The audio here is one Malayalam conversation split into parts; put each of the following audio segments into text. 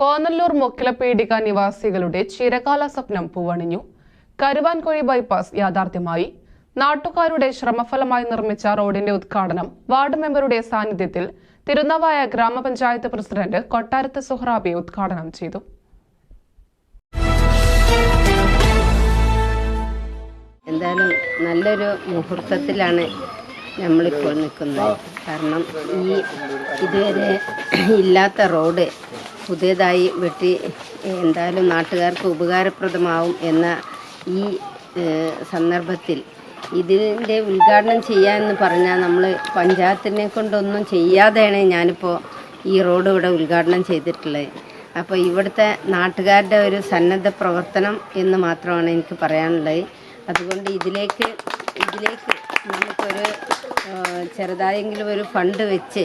കോന്നല്ലൂർ മുക്കിലപ്പേടിക നിവാസികളുടെ ചിരകാല സ്വപ്നം പൂവണിഞ്ഞു. കരുവാൻകുഴി ബൈപ്പാസ് യാഥാർത്ഥ്യമായി. നാട്ടുകാരുടെ ശ്രമഫലമായി നിർമ്മിച്ച റോഡിന്റെ ഉദ്ഘാടനം വാർഡ് മെമ്പറുടെ സാന്നിധ്യത്തിൽ തിരുനവായ ഗ്രാമപഞ്ചായത്ത് പ്രസിഡന്റ് കൊട്ടാരത്ത് സുഹ്റാബി ഉദ്ഘാടനം ചെയ്തു. എന്തായാലും നല്ലൊരു മുഹൂർത്തത്തിലാണ് നമ്മളിപ്പോൾ നിൽക്കുന്നത്. കാരണം ഈ ഇതുവരെ ഇല്ലാത്ത റോഡ് പുതിയതായി വെട്ടി എന്തായാലും നാട്ടുകാർക്ക് ഉപകാരപ്രദമാവും എന്ന ഈ സന്ദർഭത്തിൽ. ഇതിന്റെ ഉദ്ഘാടനം ചെയ്യാമെന്ന് പറഞ്ഞാൽ നമ്മൾ പഞ്ചായത്തിനെ കൊണ്ടൊന്നും ചെയ്യാതെയാണ് ഞാനിപ്പോൾ ഈ റോഡ് ഇവിടെ ഉദ്ഘാടനം ചെയ്തിട്ടുള്ളത്. അപ്പോൾ ഇവിടുത്തെ നാട്ടുകാരുടെ ഒരു സന്നദ്ധ പ്രവർത്തനം എന്ന് മാത്രമാണ് എനിക്ക് പറയാനുള്ളത്. അതുകൊണ്ട് ഇതിലേക്ക് ഇതിലേക്ക് നമുക്കൊരു ചെറുതായെങ്കിലും ഒരു ഫണ്ട് വെച്ച്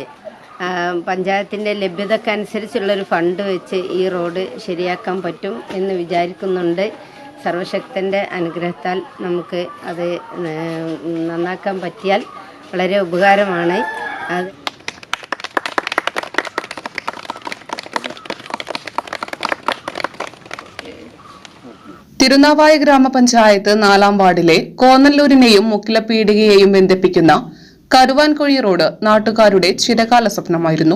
പഞ്ചായത്തിന്റെ ലഭ്യതക്കനുസരിച്ചുള്ളൊരു ഫണ്ട് വെച്ച് ഈ റോഡ് ശരിയാക്കാൻ പറ്റും എന്ന് വിചാരിക്കുന്നുണ്ട്. സർവശക്തന്റെ അനുഗ്രഹത്താൽ നമുക്ക് അത് നന്നാക്കാൻ പറ്റിയാൽ വളരെ ഉപകാരമാണ്. അത് തിരുനാവായ ഗ്രാമപഞ്ചായത്ത് നാലാം വാർഡിലെ കോന്നല്ലൂരിനെയും മുക്കിലപ്പീടികയെയും ബന്ധിപ്പിക്കുന്ന കരുവാൻകൊഴി റോഡ് നാട്ടുകാരുടെ ചിരകാല സ്വപ്നമായിരുന്നു.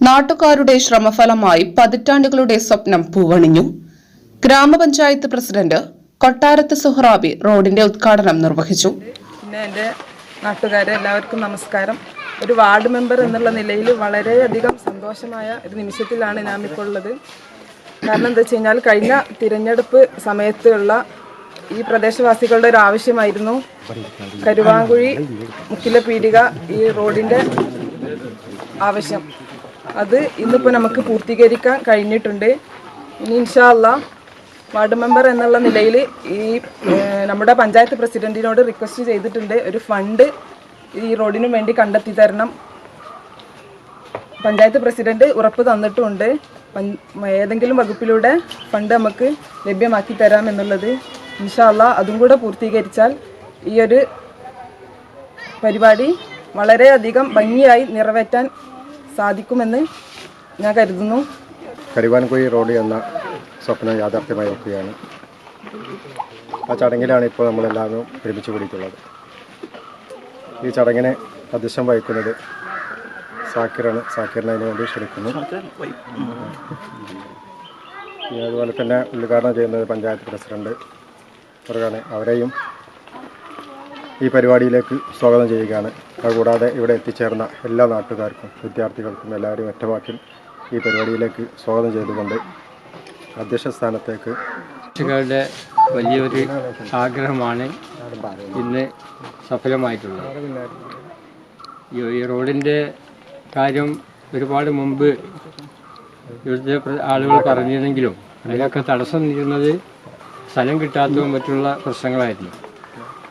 നാട്ടുകാരുടെ ശ്രമഫലമായി പതിറ്റാണ്ടുകളുടെ സ്വപ്നം പൂവണിഞ്ഞു. ഗ്രാമപഞ്ചായത്ത് പ്രസിഡന്റ് കൊട്ടാരത്ത് സുഹ്റാബി റോഡിന്റെ ഉദ്ഘാടനം നിർവഹിച്ചു. പിന്നെ എന്റെ നാട്ടുകാരെ എല്ലാവർക്കും നമസ്കാരം. ഒരു വാർഡ് മെമ്പർ എന്നുള്ള നിലയിൽ വളരെയധികം സന്തോഷമായ ഒരു നിമിഷത്തിലാണ് ഞാൻ ഇപ്പോൾ ഉള്ളത്. കാരണം എന്താ വെച്ച് കഴിഞ്ഞാൽ കഴിഞ്ഞ തിരഞ്ഞെടുപ്പ് സമയത്തുള്ള ഈ പ്രദേശവാസികളുടെ ഒരു ആവശ്യമായിരുന്നു. കരുവാങ്കുഴി മുക്കിലെ പീടിക ഈ റോഡിന്റെ ആവശ്യം. അത് ഇന്നിപ്പോൾ നമുക്ക് പൂർത്തീകരിക്കാൻ കഴിഞ്ഞിട്ടുണ്ട്. ഇനി ഇൻഷാല്ല വാർഡ് മെമ്പർ എന്നുള്ള നിലയിൽ ഈ നമ്മുടെ പഞ്ചായത്ത് പ്രസിഡന്റിനോട് റിക്വസ്റ്റ് ചെയ്തിട്ടുണ്ട് ഒരു ഫണ്ട് ഈ റോഡിന് വേണ്ടി കണ്ടെത്തി തരണം. പഞ്ചായത്ത് പ്രസിഡന്റ് ഉറപ്പ് തന്നിട്ടുമുണ്ട് ഏതെങ്കിലും വകുപ്പിലൂടെ ഫണ്ട് നമുക്ക് ലഭ്യമാക്കി തരാം എന്നുള്ളത് ഇൻഷാല്ല അതും കൂടെ പൂർത്തീകരിച്ചാൽ ഈ ഒരു പരിപാടി വളരെയധികം ഭംഗിയായി നിറവേറ്റാൻ സാധിക്കുമെന്ന് ഞാൻ കരുതുന്നു. കരുവാൻകുഴി റോഡ് എന്ന സ്വപ്നം യാഥാർത്ഥ്യമായി യാഥാർത്ഥ്യമായിരിക്കുകയാണ് ആ ചടങ്ങിലാണ് ഇപ്പോൾ നമ്മളെല്ലാവരും ഒരുമിച്ച് കൂടിയിട്ടുള്ളത്. ഈ ചടങ്ങിനെ അധ്യക്ഷം വഹിക്കുന്നത് സാക്കിറാണ്. സാക്കിറിനെ അതിനു വേണ്ടി ക്ഷണിക്കുന്നു. അതുപോലെ തന്നെ ഉദ്ഘാടനം ചെയ്യുന്നത് പഞ്ചായത്ത് പ്രസിഡന്റ് അവരാണ് അവരെയും ഈ പരിപാടിയിലേക്ക് സ്വാഗതം ചെയ്യുകയാണ്. അതുകൂടാതെ ഇവിടെ എത്തിച്ചേർന്ന എല്ലാ നാട്ടുകാർക്കും വിദ്യാർത്ഥികൾക്കും എല്ലാവരും ഒറ്റവാക്കിൽ ഈ പരിപാടിയിലേക്ക് സ്വാഗതം ചെയ്തുകൊണ്ട് അധ്യക്ഷ സ്ഥാനത്തേക്ക് കുട്ടികളുടെ വലിയൊരു ആഗ്രഹമാണ് ഇന്ന് സഫലമായിട്ടുള്ളത്. ഈ റോഡിന്റെ കാര്യം ഒരുപാട് മുമ്പ് ഇവിടുത്തെ ആളുകൾ പറഞ്ഞിരുന്നെങ്കിലും അതിനൊക്കെ തടസ്സം നിൽക്കുന്നത് സ്ഥലം കിട്ടാത്തതും മറ്റുള്ള പ്രശ്നങ്ങളായിരുന്നു.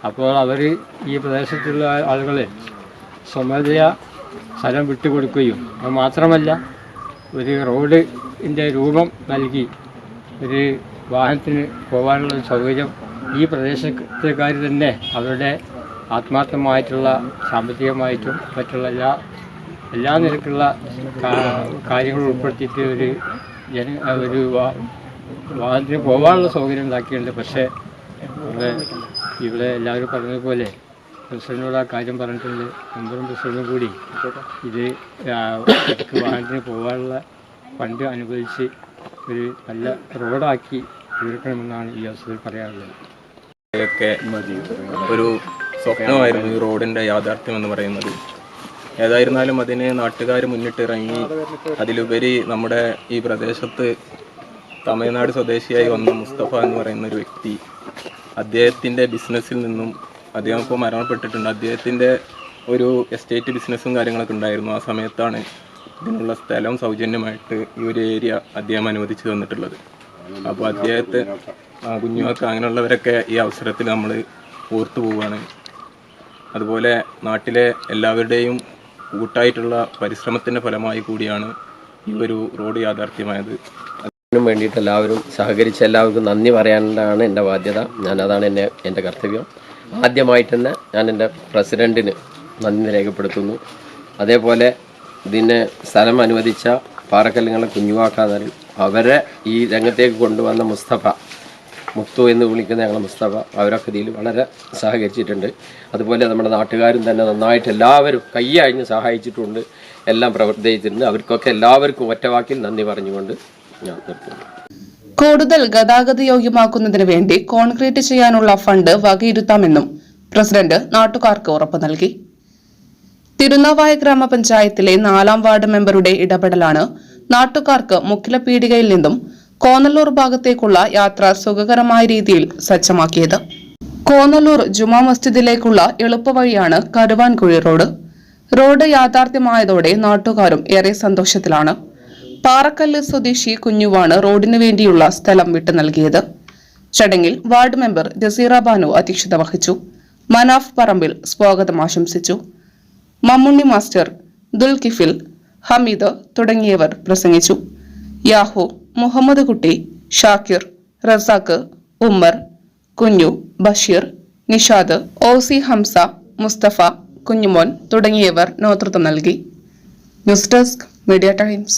അപ്പോൾ അവർ ഈ പ്രദേശത്തുള്ള ആളുകളെ സ്വമേധയാ സ്ഥലം വിട്ടുകൊടുക്കുകയും മാത്രമല്ല ഒരു റോഡിന്റെ രൂപം നൽകി ഒരു വാഹനത്തിന് പോകാനുള്ള സൗകര്യം ഈ പ്രദേശത്തുകാർ തന്നെ അവരുടെ ആത്മാർത്ഥമായിട്ടുള്ള സാമ്പത്തികമായിട്ടും മറ്റുള്ള എല്ലാ എല്ലാ നിരക്കുള്ള കാ- കാര്യങ്ങളും ഉൾപ്പെടുത്തിയിട്ട് ഒരു ജന ഒരു വാഹനത്തിന് പോകാനുള്ള സൗകര്യം ഉണ്ടാക്കിയിട്ടുണ്ട്. പക്ഷേ ഇവിടെ ഇവിടെ എല്ലാവരും പറഞ്ഞതുപോലെ പ്രസിഡന്റിനോട് ആ കാര്യം പറഞ്ഞിട്ടുണ്ട്. മെമ്പറും പ്രസിഡന്റും കൂടി ഇത് വാഹനത്തിന് പോകാനുള്ള ഫണ്ട് അനുവദിച്ച് ഒരു നല്ല റോഡാക്കി തീർക്കണമെന്നാണ് ഈ അവസരത്തിൽ പറയാനുള്ളത് ഒക്കെ ഒരു സ്വപ്നമായിരുന്നു ഈ റോഡിന്റെ യാഥാർത്ഥ്യം എന്ന് പറയുന്നത്. ഏതായിരുന്നാലും അതിന് നാട്ടുകാർ മുന്നിട്ടിറങ്ങി അതിലുപരി നമ്മുടെ ഈ പ്രദേശത്ത് തമിഴ്നാട് സ്വദേശിയായി വന്ന മുസ്തഫ എന്ന് പറയുന്ന ഒരു വ്യക്തി അദ്ദേഹത്തിന്റെ ബിസിനസ്സിൽ നിന്നും അദ്ദേഹം ഇപ്പോൾ മരണപ്പെട്ടിട്ടുണ്ട്. അദ്ദേഹത്തിന്റെ ഒരു എസ്റ്റേറ്റ് ബിസിനസ്സും കാര്യങ്ങളൊക്കെ ഉണ്ടായിരുന്നു. ആ സമയത്താണ് ഇതിനുള്ള സ്ഥലം സൗജന്യമായിട്ട് ഈ ഒരു ഏരിയ അദ്ദേഹം അനുവദിച്ചു തന്നിട്ടുള്ളത്. അപ്പോൾ അദ്ദേഹത്തെ കുഞ്ഞുമക്ക അങ്ങനെയുള്ളവരൊക്കെ ഈ അവസരത്തിൽ നമ്മൾ ഓർത്തു പോവുകയാണ്. അതുപോലെ നാട്ടിലെ എല്ലാവരുടെയും കൂട്ടായിട്ടുള്ള പരിശ്രമത്തിന്റെ ഫലമായി കൂടിയാണ് ഈ ഒരു റോഡ് യാഥാർത്ഥ്യമായത്. വേണ്ടിയിട്ട് എല്ലാവരും സഹകരിച്ച എല്ലാവർക്കും നന്ദി പറയാനാണ് എന്റെ ബാധ്യത. ഞാൻ അതാണ് എന്നെ എന്റെ കർത്തവ്യം. ആദ്യമായിട്ട് തന്നെ ഞാൻ എന്റെ പ്രസിഡന്റിന് നന്ദി രേഖപ്പെടുത്തുന്നു. അതേപോലെ ഇതിനെ സ്ഥലം അനുവദിച്ച പാറക്കല്ലുങ്ങളെ കുഞ്ഞുവാക്കാതെ അവരെ ഈ രംഗത്തേക്ക് കൊണ്ടുവന്ന മുസ്തഫ മുത്തു എന്ന് വിളിക്കുന്ന ഞങ്ങൾ മുസ്തഫ അവരൊക്കെ ഇതിൽ വളരെ സഹകരിച്ചിട്ടുണ്ട്. അതുപോലെ നമ്മുടെ നാട്ടുകാരും തന്നെ നന്നായിട്ട് എല്ലാവരും കൈയഴിഞ്ഞ് സഹായിച്ചിട്ടുണ്ട്. എല്ലാം പ്രവർത്തിച്ചിട്ടുണ്ട്. അവർക്കൊക്കെ എല്ലാവർക്കും ഒറ്റവാക്കിൽ നന്ദി പറഞ്ഞുകൊണ്ട് കൂടുതൽ ഗതാഗത യോഗ്യമാക്കുന്നതിന് വേണ്ടി കോൺക്രീറ്റ് ചെയ്യാനുള്ള ഫണ്ട് വകയിരുത്താമെന്നും പ്രസിഡന്റ് നാട്ടുകാർക്ക് ഉറപ്പു നൽകി. തിരുനാവായ ഗ്രാമപഞ്ചായത്തിലെ നാലാം വാർഡ് മെമ്പറുടെ ഇടപെടലാണ് നാട്ടുകാർക്ക് മുക്കിലപീടികയിൽ നിന്നും കോന്നല്ലൂർ ഭാഗത്തേക്കുള്ള യാത്ര സുഖകരമായ രീതിയിൽ സജ്ജമാക്കിയത്. കോന്നല്ലൂർ ജുമാ മസ്ജിദിലേക്കുള്ള എളുപ്പവഴിയാണ് കരുവാൻകുഴി റോഡ്. റോഡ് യാഥാർത്ഥ്യമായതോടെ നാട്ടുകാരും ഏറെ സന്തോഷത്തിലാണ്. പാറക്കല്ല് സ്വദേശി കുഞ്ഞുവാണ് റോഡിനു വേണ്ടിയുള്ള സ്ഥലം വിട്ടു നൽകിയത്. ചടങ്ങിൽ വാർഡ് മെമ്പർ ജസീറ ബാനു അധ്യക്ഷത വഹിച്ചു. മനാഫ് പറമ്പിൽ സ്വാഗതം ആശംസിച്ചു. മമ്മുണ്ണി മാസ്റ്റർ ദുൽകിഫിൽ ഹമീദ് തുടങ്ങിയവർ പ്രസംഗിച്ചു. യാഹു മുഹമ്മദ് കുട്ടി ഷാക്കിർ റസാഖ് ഉമ്മർ കുഞ്ഞു ബഷീർ നിഷാദ് ഓസി ഹംസ മുസ്തഫ കുഞ്ഞുമോൻ തുടങ്ങിയവർ നേതൃത്വം നൽകി. News desk media times.